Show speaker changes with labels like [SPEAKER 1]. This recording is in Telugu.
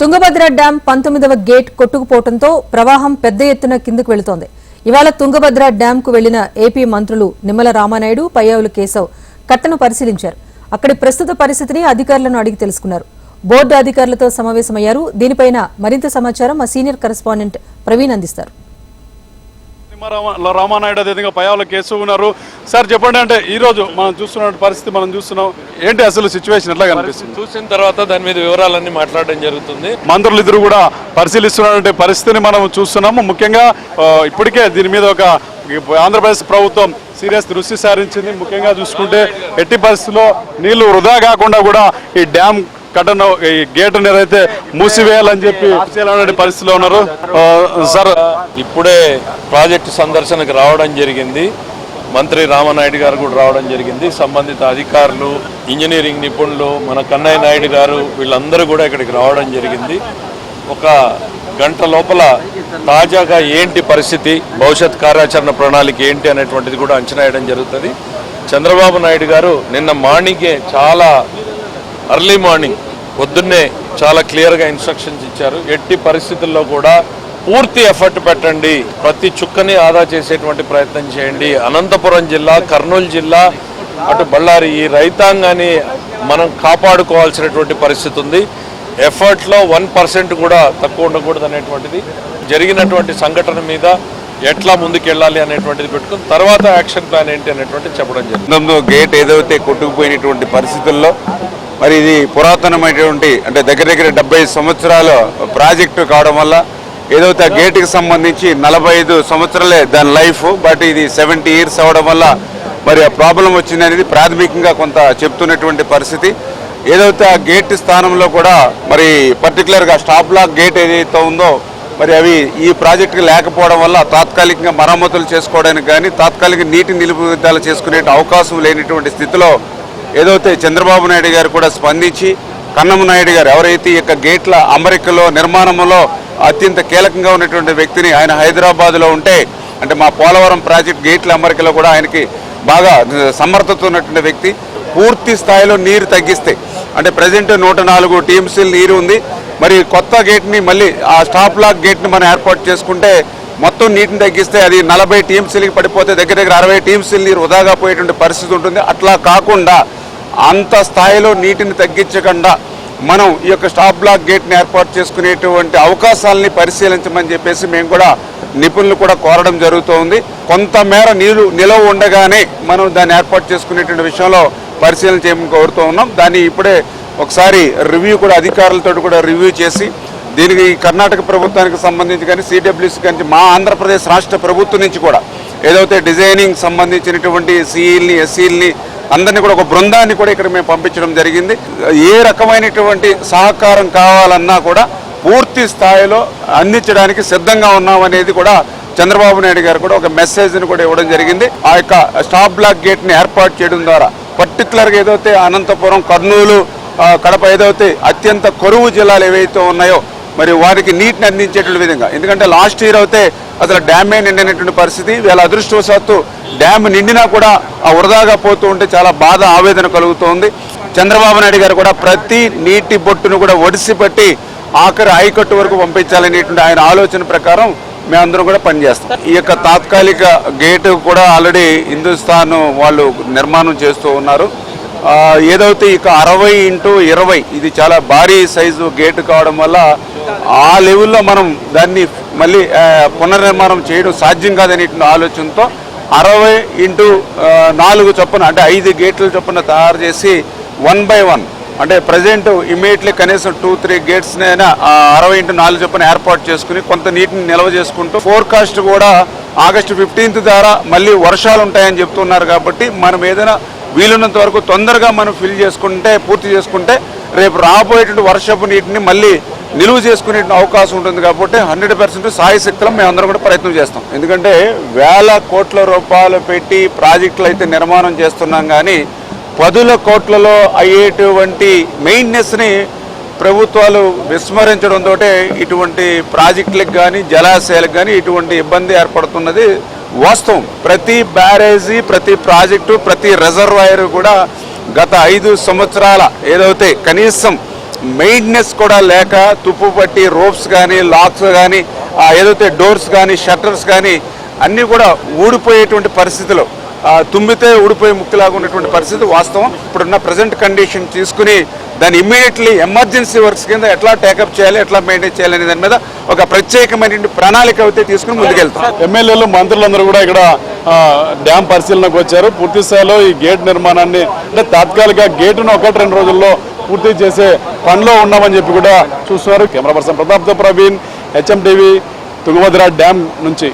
[SPEAKER 1] తుంగభద్ర డ్యాం పంతొమ్మిదవ గేట్ కొట్టుకుపోవడంతో ప్రవాహం పెద్ద ఎత్తున కిందకు వెళుతోంది. ఇవాళ తుంగభద్ర డ్యాంకు వెళ్ళిన ఏపీ మంత్రులు నిమ్మల రామానాయుడు పయ్యావులు కేశవ్ కట్టను పరిశీలించారు. అక్కడి ప్రస్తుత పరిస్థితిని అధికారులను అడిగి తెలుసుకున్నారు. బోర్డు అధికారులతో సమావేశమయ్యారు. దీనిపైన మరింత సమాచారం మా సీనియర్ కరెస్పాండెంట్ ప్రవీణ్ అందిస్తారు.
[SPEAKER 2] రామ రామానాయుడు అదేవిధంగా పయావుల కేసు ఉన్నారు. సార్ చెప్పండి అంటే ఈ రోజు మనం చూస్తున్న పరిస్థితి మనం చూస్తున్నాం. ఏంటి అసలు సిచ్యువేషన్ ఎట్లా కనిపిస్తుంది
[SPEAKER 3] చూసిన తర్వాత దాని మీద వివరాలన్నీ మాట్లాడడం జరుగుతుంది.
[SPEAKER 2] మంత్రులు ఇద్దరు కూడా పరిశీలిస్తున్నటువంటి పరిస్థితిని మనం చూస్తున్నాము. ముఖ్యంగా ఇప్పటికే దీని మీద ఒక ఆంధ్రప్రదేశ్ ప్రభుత్వం సీరియస్ దృష్టి సారించింది. ముఖ్యంగా చూసుకుంటే ఎట్టి పరిస్థితుల్లో నీళ్ళు వృధా కాకుండా కూడా ఈ డ్యామ్ కట్టను ఈ గేట్ నేరైతే మూసివేయాలని చెప్పి పరిస్థితిలో ఉన్నారు. సార్
[SPEAKER 3] ఇప్పుడే ప్రాజెక్టు సందర్శనకు రావడం జరిగింది. మంత్రి రామనాయుడు గారు కూడా రావడం జరిగింది. సంబంధిత అధికారులు ఇంజనీరింగ్ నిపుణులు మన కన్నయ్య నాయుడు గారు వీళ్ళందరూ కూడా ఇక్కడికి రావడం జరిగింది. ఒక గంట లోపల తాజాగా ఏంటి పరిస్థితి భవిష్యత్ కార్యాచరణ ప్రణాళిక ఏంటి అనేటువంటిది కూడా అంచనా వేయడం జరుగుతుంది. చంద్రబాబు నాయుడు గారు నిన్న మార్నింగే చాలా అర్లీ మార్నింగ్ పొద్దున్నే చాలా క్లియర్గా ఇన్స్ట్రక్షన్స్ ఇచ్చారు. ఎట్టి పరిస్థితుల్లో కూడా పూర్తి ఎఫర్ట్ పెట్టండి. ప్రతి చుక్కని ఆదా చేసేటువంటి ప్రయత్నం చేయండి. అనంతపురం జిల్లా కర్నూలు జిల్లా అటు బళ్ళారి ఈ రైతాంగాన్ని మనం కాపాడుకోవాల్సినటువంటి పరిస్థితి ఉంది. ఎఫర్ట్లో వన్ పర్సెంట్ కూడా తక్కువ ఉండకూడదు అనేటువంటిది. జరిగినటువంటి సంఘటన మీద ఎట్లా ముందుకెళ్ళాలి అనేటువంటిది పెట్టుకుని తర్వాత యాక్షన్ ప్లాన్ ఏంటి అనేటువంటిది చెప్పడం జరిగింది.
[SPEAKER 4] గేట్ ఏదైతే కొట్టుకుపోయినటువంటి పరిస్థితుల్లో మరి ఇది పురాతనమైనటువంటి అంటే దగ్గర దగ్గర డెబ్బై సంవత్సరాల ప్రాజెక్టు కావడం వల్ల ఏదైతే ఆ గేటుకి సంబంధించి నలభై ఐదు సంవత్సరాలే దాని లైఫ్ బట్ ఇది సెవెంటీ ఇయర్స్ అవడం వల్ల మరి ఆ ప్రాబ్లం వచ్చింది అనేది ప్రాథమికంగా కొంత చెప్తున్నటువంటి పరిస్థితి. ఏదైతే ఆ గేట్ స్థానంలో కూడా మరి పర్టికులర్గా స్టాప్ లాక్ గేట్ ఏదైతే ఉందో మరి అవి ఈ ప్రాజెక్టుకి లేకపోవడం వల్ల తాత్కాలికంగా మరమ్మతులు చేసుకోవడానికి కానీ తాత్కాలిక నీటి నిలుపుదల చేసుకునే అవకాశం లేనటువంటి స్థితిలో ఏదైతే చంద్రబాబు నాయుడు గారు కూడా స్పందించి కన్నమ నాయుడు గారు ఎవరైతే ఈ యొక్క గేట్ల అమరికలో నిర్మాణంలో అత్యంత కీలకంగా ఉన్నటువంటి వ్యక్తిని ఆయన హైదరాబాద్లో ఉంటే అంటే మా పోలవరం ప్రాజెక్ట్ గేట్ల అమరికలో కూడా ఆయనకి బాగా సమర్థత ఉన్నటువంటి వ్యక్తి. పూర్తి స్థాయిలో నీరు తగ్గిస్తే అంటే ప్రజెంట్ నూట నాలుగు టీఎంసీలు నీరు ఉంది. మరి కొత్త గేట్ని మళ్ళీ ఆ స్టాప్ లాక్ గేట్ని మనం ఏర్పాటు చేసుకుంటే మొత్తం నీటిని తగ్గిస్తే అది నలభై టీఎంసీలకి పడిపోతే దగ్గర దగ్గర అరవై టీఎంసీలు నీరు వృధాగా పోయేటువంటి పరిస్థితి ఉంటుంది. అట్లా కాకుండా అంత స్థాయిలో నీటిని తగ్గించకుండా మనం ఈ యొక్క స్టాప్ బ్లాక్ గేట్ని ఏర్పాటు చేసుకునేటువంటి అవకాశాలని పరిశీలించమని చెప్పేసి మేము కూడా నిపుణులు కూడా కోరడం జరుగుతోంది. కొంతమేర నీరు నిలవ ఉండగానే మనం దాన్ని ఏర్పాటు చేసుకునేటువంటి విషయంలో పరిశీలన చేయమని కోరుతూ ఉన్నాం. దాన్ని ఇప్పుడే ఒకసారి రివ్యూ కూడా అధికారులతో కూడా రివ్యూ చేసి దీనికి కర్ణాటక ప్రభుత్వానికి సంబంధించి కానీ సిడబ్ల్యూసి కానీ మా ఆంధ్రప్రదేశ్ రాష్ట్ర ప్రభుత్వం నుంచి కూడా ఏదైతే డిజైనింగ్ సంబంధించినటువంటి సిఈల్ని ఎస్సీల్ని అందరినీ కూడా ఒక బృందాన్ని కూడా ఇక్కడ మేము పంపించడం జరిగింది. ఏ రకమైనటువంటి సహకారం కావాలన్నా కూడా పూర్తి స్థాయిలో అందించడానికి సిద్ధంగా ఉన్నామనేది కూడా చంద్రబాబు నాయుడు గారు కూడా ఒక మెసేజ్ని కూడా ఇవ్వడం జరిగింది. ఆ యొక్క స్టాప్ బ్లాక్ గేట్ని ఏర్పాటు చేయడం ద్వారా పర్టికులర్గా ఏదైతే అనంతపురం కర్నూలు కడప ఏదైతే అత్యంత కరువు జిల్లాలు ఏవైతే ఉన్నాయో మరి వారికి నీటిని అందించేటువంటి విధంగా. ఎందుకంటే లాస్ట్ ఇయర్ అయితే అసలు డ్యామే నిండినటువంటి పరిస్థితి వీళ్ళ అదృష్టవశాత్తు డ్యామ్ నిండినా కూడా ఆ వృధాగా పోతూ ఉంటే చాలా బాధ ఆవేదన కలుగుతోంది. చంద్రబాబు నాయుడు గారు కూడా ప్రతి నీటి బొట్టును కూడా ఒడిసిపెట్టి ఆఖరి హైకట్టు వరకు పంపించాలనేటువంటి ఆయన ఆలోచన ప్రకారం మేమందరం కూడా పనిచేస్తాం. ఈ యొక్క తాత్కాలిక గేటు కూడా ఆల్రెడీ హిందుస్థాన్ వాళ్ళు నిర్మాణం చేస్తూ ఉన్నారు. ఏదైతే ఇక అరవై ఇంటూ ఇరవై ఇది చాలా భారీ సైజు గేటు కావడం వల్ల ఆ లెవెల్లో మనం దాన్ని మళ్ళీ పునర్నిర్మాణం చేయడం సాధ్యం కాదనేటువంటి ఆలోచనతో అరవై ఇంటూ నాలుగు చొప్పున అంటే ఐదు గేట్ల చొప్పున తయారు చేసి వన్ బై వన్ అంటే ప్రజెంట్ ఇమీడియట్లీ కనీసం టూ త్రీ గేట్స్నైనా అరవై ఇంటూ నాలుగు చొప్పున ఏర్పాటు చేసుకుని కొంత నీటిని నిల్వ చేసుకుంటూ ఫోర్కాస్ట్ కూడా ఆగస్టు ఫిఫ్టీన్త్ ద్వారా మళ్ళీ వర్షాలు ఉంటాయని చెప్తున్నారు కాబట్టి మనం ఏదైనా వీలున్నంత వరకు తొందరగా మనం ఫిల్ చేసుకుంటే పూర్తి చేసుకుంటే రేపు రాబోయేటువంటి వర్షపు నీటిని మళ్ళీ నిలువ చేసుకునే అవకాశం ఉంటుంది కాబట్టి హండ్రెడ్ పర్సెంట్ సాయశక్తులం మేము అందరం కూడా ప్రయత్నం చేస్తాం. ఎందుకంటే వేల కోట్ల రూపాయలు పెట్టి ప్రాజెక్టులు అయితే నిర్మాణం చేస్తున్నాం కానీ పదుల కోట్లలో అయ్యేటువంటి మెయిన్నెస్ని ప్రభుత్వాలు విస్మరించడంతో ఇటువంటి ప్రాజెక్టులకు కానీ జలాశయాలకు కానీ ఇటువంటి ఇబ్బంది ఏర్పడుతున్నది వాస్తవం. ప్రతి బ్యారేజీ ప్రతి ప్రాజెక్టు ప్రతి రిజర్వాయర్ కూడా గత ఐదు సంవత్సరాల ఏదైతే కనీసం మెయింటెనెన్స్ కూడా లేక తుప్పు పట్టి రోప్స్ కానీ లాక్స్ కానీ ఏదైతే డోర్స్ కానీ షట్టర్స్ కానీ అన్నీ కూడా ఊడిపోయేటువంటి పరిస్థితులు తుమ్మితే ఊడిపోయే ముక్కులాగా ఉన్నటువంటి పరిస్థితి వాస్తవం. ఇప్పుడున్న ప్రజెంట్ కండిషన్ తీసుకుని దాన్ని ఇమ్మీడియట్లీ ఎమర్జెన్సీ వర్క్స్ కింద ఎట్లా టేకప్ చేయాలి ఎట్లా మెయింటైన్ చేయాలి అనే దాని మీద ఒక ప్రత్యేకమైనటువంటి ప్రణాళిక అయితే తీసుకుని ముందుకెళ్తాం.
[SPEAKER 2] ఎమ్మెల్యేలు మంత్రులందరూ కూడా ఇక్కడ డ్యామ్ పరిశీలనకు వచ్చారు. పూర్తిస్థాయిలో ఈ గేట్ నిర్మాణాన్ని అంటే తాత్కాలిక గేటును ఒకటి రెండు రోజుల్లో పూర్తి చేసే పనిలో ఉన్నామని చెప్పి కూడా చూస్తున్నారు. కెమెరా పర్సన్ ప్రతాప్తో Praveen HM TV Tungabhadra dam నుంచి.